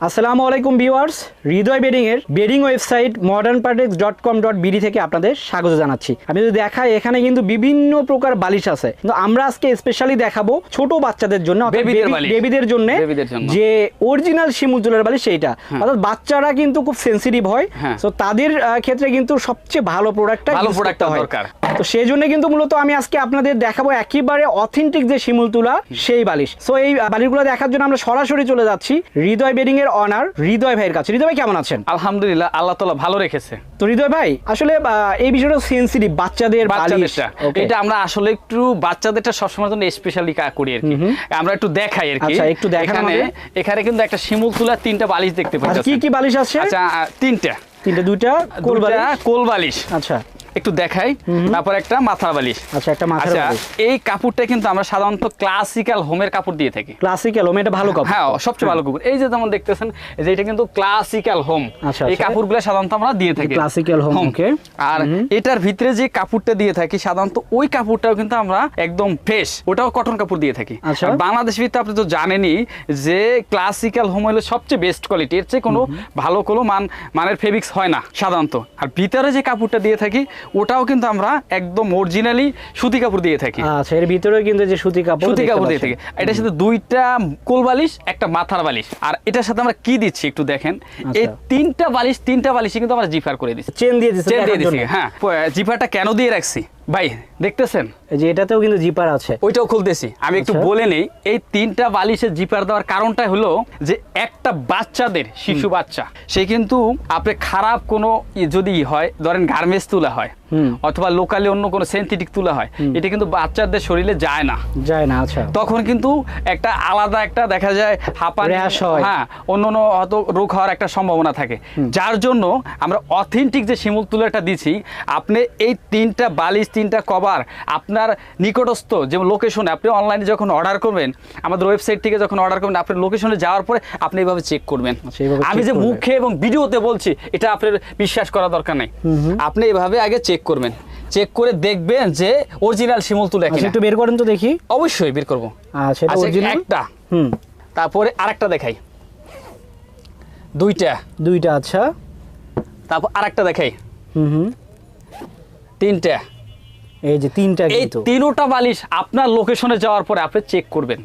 আসসালামু আলাইকুম viewers Hridoy bedding এর bedding website modern Partex dot com dot BD থেকে আপনাদের স্বাগত জানাচ্ছি। আমি যদি দেখাই এখানে কিন্তু বিভিন্ন প্রকার বালিশ আছে। কিন্তু আমরা আজকে স্পেশালি দেখাবো ছোট বাচ্চাদের জন্য বেবিদের বেবি- জন্য যে অরিজিনাল শিমুল তুলার বালিশ সেইটা। অর্থাৎ বাচ্চারা কিন্তু খুব সেন্সিটিভ হয়। হ্যাঁ। তো তাদের ক্ষেত্রে কিন্তু সবচেয়ে ভালো প্রোডাক্টটা ভালো product টা দরকার। তো সেই জন্য কিন্তু মূলত আমি আজকে আপনাদের দেখাবো একেবারে অথেন্টিক যে শিমুল তুলা সেই বালিশ। সো এই বালিশগুলো দেখার জন্য আমরা সরাসরি চলে যাচ্ছি হৃদয় বেডিং এর অনার হৃদয় ভাইয়ের কাছে। হৃদয় ভাই কেমন আছেন? আলহামদুলিল্লাহ আল্লাহ তালা ভালো রেখেছে। তো হৃদয় ভাই আসলে এই বিষয়টা সেন্সিটিভ বাচ্চাদের বালিশ। এটা আমরা আসলে একটু বাচ্চাদেরটা সবসময় জন্য স্পেশালি করি আর কি। আমরা একটু দেখাই আর কি। আচ্ছা, একটু দেখান এখানে এখানে কিন্তু একটা শিমুল তুলার তিনটা বালিশ দেখতে পাচ্ছি কি কি বালিশ আছে? আচ্ছা তিনটা। তিনটে দুইটা কোল বালিশ? কোল বালিশ। আচ্ছা। একটু দেখাই। তারপর একটা মাথার বালিশ। আচ্ছা একটা মাথার আচ্ছা বালিশ। এই কাপড়টা কিন্তু আমরা সাধারণত ক্লাসিক্যাল হোমের কাপড় দিয়ে থাকি। ক্লাসিক্যাল ওম এটা ভালো কাপড়। হ্যাঁ সবচেয়ে ভালো কাপড়। এই যে যেমন দেখতেছেন যে এটা কিন্তু ক্লাসিক্যাল হোম আচ্ছা, এই আচ্ছা। কাপড়গুলো সাধারণত আমরা দিয়ে থাকি। classical home, okay. আর এটার ভিতরে যে কাপড়টা দিয়ে থাকি সাধারণত ওই কাপড়টাও কিন্তু আমরা একদম ফ্রেশ ওটাও কটন কাপড় দিয়ে থাকি। আচ্ছা। বাংলাদেশ ভিতরে আপনি তো জানেনই যে ক্লাসিক্যাল হোম হলো সবচেয়ে বেস্ট কোয়ালিটি এর চেয়ে কোনো ভালো কোনো মান মানের ফেব্রিক্স হয় না সাধারণত। আর ভিতরে যে কাপড়টা দিয়ে থাকি ওটাও কিন্তু আমরা একদম অরিজিনালি সুতি কাপড় দিয়ে থাকি। আচ্ছা এর ভিতরেও কিন্তু যে সুতি কাপড় সুতি কাপড় দিয়ে থাকি। এটার সাথে দুইটা কোল বালিশ একটা মাথার বালিশ। আর এটার সাথে আমরা কি দিচ্ছি একটু দেখেন? এই আচ্ছা। তিনটা বালিশ তিনটা বালিশে কিন্তু আমরা জিফার করে দিচ্ছি। চেন দিয়ে দিচ্ছে চেন দিয়ে দিচ্ছি হ্যাঁ। জিফারটা কেন দিয়ে রাখছি? ভাই দেখতেছেন? এই যে এটাতেও কিন্তু জিপার আছে। ওইটাও খুলতেছি। আমি একটু আচ্ছা। বলে নেই এই তিনটা বালিশের জিপার দেওয়ার কারণটা হলো যে একটা বাচ্চাদের শিশু বাচ্চা সে কিন্তু আপনি খারাপ কোনো যদি হয় ধরেন গার্মেন্টস তুলা হয় অথবা লোকালি অন্য কোনো সেন্থেটিক তুলা হয় এটা কিন্তু বাচ্চাদের শরীরে যায় না। যায় না আচ্ছা। তখন কিন্তু একটা আলাদা একটা দেখা যায় হাঁপানি হ্যাঁ। অন্য অন্য হয়তো রোগ হওয়ার একটা সম্ভাবনা থাকে। যার জন্য আমরা অথেন্টিক যে শিমুল তুলাটা দিচ্ছি আপনি এই তিনটা বালিশ তিনটা কভার আপনার নিকটস্থ যে লোকেশনে আপনি অনলাইনে যখন অর্ডার করবেন আমাদের ওয়েবসাইট থেকে যখন অর্ডার করবেন আপনার লোকেশনে যাওয়ার পরে আপনি এইভাবে চেক করবেন। আচ্ছা, আমি যে মুখে এবং ভিডিওতে বলছি এটা আপনার বিশ্বাস করা দরকার নেই। আপনি এভাবে আগে চেক করবেন। চেক করে দেখবেন যে অরিজিনাল শিমুল তুলা আচ্ছা একটু বের করেন তো দেখি। অবশ্যই বের করব। আচ্ছা আচ্ছা, একটা। হুম। তারপরে আরেকটা দেখাই। দুইটা। দুইটা আচ্ছা। তারপর আরেকটা দেখাই। হুম হুম। তিনটা। এই যে তিনটা এই তিনোটা বালিশ আপনার লোকেশনে যাওয়ার পরে আপনি চেক করবেন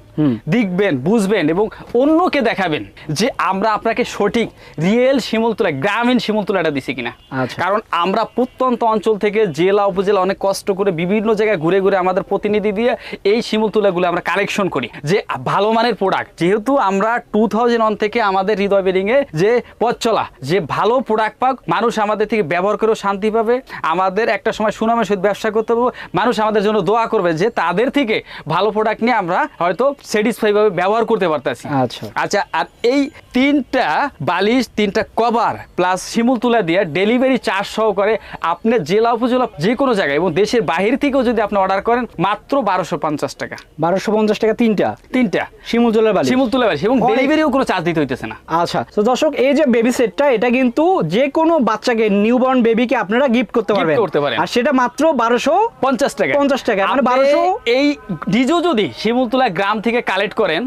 দেখবেন বুঝবেন এবং অন্যকে দেখাবেন যে আমরা আপনাকে সঠিক রিয়েল গ্রামীণ দিছি কিনা। আচ্ছা। কারণ আমরা প্রত্যন্ত অঞ্চল থেকে জেলা উপজেলা অনেক কষ্ট করে বিভিন্ন জায়গায় ঘুরে ঘুরে আমাদের প্রতিনিধি দিয়ে এই শিমুল তুলাগুলো আমরা কালেকশন করি যে ভালো মানের প্রোডাক্ট যেহেতু আমরা টু থাউজেন্ড ওয়ান থেকে আমাদের হৃদয় এ যে পথ চলা যে ভালো প্রোডাক্ট পাক মানুষ আমাদের থেকে ব্যবহার করেও শান্তি পাবে আমাদের একটা সময় সুনামের সহিত ব্যবসা করতে পারব মানুষ আমাদের জন্য দোয়া করবে যে তাদের থেকে ভালো প্রোডাক্ট নিয়ে আমরা হয়তো স্যাটিসফাই ভাবে ব্যবহার করতে পারতেছি। আচ্ছা। আচ্ছা আর এই তিনটা বালিশ তিনটা কভার প্লাস শিমুল তুলা দিয়ে ডেলিভারি চার্জ সহকারে আপনি জেলা উপজেলা যে কোনো জায়গায় এবং দেশের বাহির থেকেও যদি আপনি অর্ডার করেন মাত্র বারোশো পঞ্চাশ টাকা। বারোশো পঞ্চাশ টাকা তিনটা? তিনটা। শিমুল তোলার বালি শিমুল তুলা বালিশ এবং ডেলিভারিও কোনো চার্জ দিতে হইতেছে না। আচ্ছা তো দর্শক এই যে বেবি সেটটা এটা কিন্তু যে কোনো বাচ্চাকে নিউবর্ন বেবিকে আপনারা গিফট করতে পারবেন। করতে পারেন। আর সেটা মাত্র বারোশো পঞ্চাশ টাকা। 50 টাকা, মানে আপনি 1200 এই ডিজো যদি শিমুলতুলা গ্রাম থেকে কালেক্ট করেন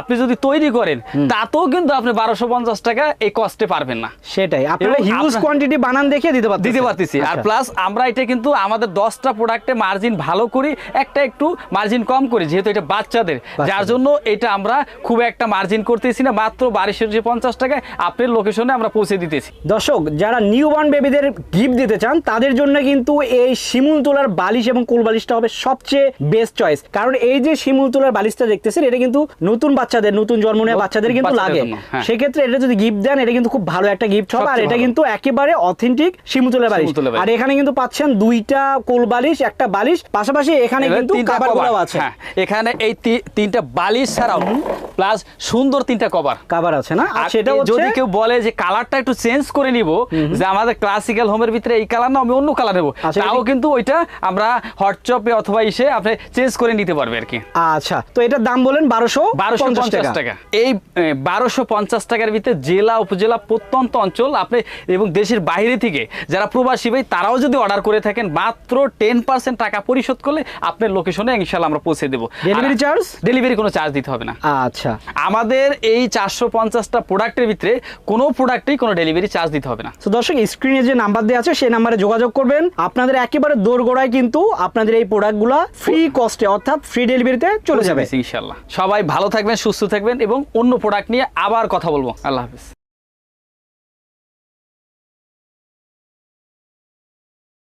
আপনি যদি তৈরি করেন তাতেও কিন্তু আপনি বারোশো পঞ্চাশ টাকা এই কস্টে পারবেন না। সেটাই। আপনারা হিউজ কোয়ান্টিটি বানান দেখে দিতে পারতেছেন। দিতে পারতেছি। আর আচ্ছা। প্লাস আমরা এটা কিন্তু আমাদের দশটা প্রোডাক্টে মার্জিন ভালো করি একটা একটু মার্জিন কম করি যেহেতু এটা বাচ্চাদের। যার জন্য এটা আমরা খুব একটা মার্জিন করতেছি না মাত্র বারিশশো পঞ্চাশ টাকায় আপনার লোকেশনে আমরা পৌঁছে দিতেছি। দর্শক যারা নিউবর্ন বেবিদের গিফট দিতে চান তাদের জন্য কিন্তু এই শিমুল তোলার বালিশ এবং কোল বালিশটা হবে সবচেয়ে বেস্ট চয়েস কারণ এই যে শিমুল তোলার বালিশটা দেখতেছেন এটা কিন্তু নতুন বাচ্চাদের নতুন জন্ম নেওয়া বাচ্চাদের কিন্তু লাগে। হ্যাঁ। সেক্ষেত্রে এটা যদি গিফট দেন এটা কিন্তু খুব ভালো একটা গিফট হবে আর এটা কিন্তু একেবারে অথেন্টিক শিমুল তোলার বালিশ। আর এখানে কিন্তু পাচ্ছেন দুইটা কোল বালিশ একটা বালিশ। পাশাপাশি এখানে কিন্তু cover, আছে। হ্যাঁ, এখানে এই তিনটা বালিশ ছাড়াও প্লাস সুন্দর তিনটা কভার কাবার আছে না? আর সেটা যদি কেউ বলে যে কালারটা একটু চেঞ্জ করে নিব যে আমাদের ক্লাসিক্যাল হোমের ভিতরে এই কালার না আমি অন্য কালার নেব। আচ্ছা, তাও কিন্তু ওইটা আমরা হোয়াটসঅ্যাপে অথবা এসে আপনি চেঞ্জ করে নিতে পারবে আর কি। আচ্ছা তো এটার দাম বলেন বারোশো বারোশো পঞ্চাশ টাকা। এই বারোশো পঞ্চাশ টাকার ভিতরে জেলা উপজেলা প্রত্যন্ত অঞ্চল আপনি এবং দেশের বাইরে থেকে যারা প্রবাসী ভাই তারাও যদি অর্ডার করে থাকেন মাত্র টেন পার্সেন্ট টাকা পরিশোধ করলে আপনার লোকেশনে ইনশাল্লাহ আমরা পৌঁছে দেবো। ডেলিভারি চার্জ ডেলিভারি কোনো চার্জ দিতে হবে না। আচ্ছা। আমাদের এই চারশো পঞ্চাশটা প্রোডাক্টের ভিতরে কোনো প্রোডাক্টেই কোনো ডেলিভারি চার্জ দিতে হবে না। তো দর্শক স্ক্রিনে যে নাম্বার দেওয়া আছে সেই নাম্বারে যোগাযোগ করবেন। আপনাদের একেবারে দোরগোড়ায় কিন্তু আপনাদের এই প্রোডাক্টগুলো ফ্রি কস্টে অর্থাৎ ফ্রি ডেলিভারিতে চলে যাবে। ইনশাল্লাহ সবাই ভালো থাকবেন সুস্থ থাকবেন এবং অন্য প্রোডাক্ট নিয়ে আবার কথা বলব। আল্লাহ হাফিজ।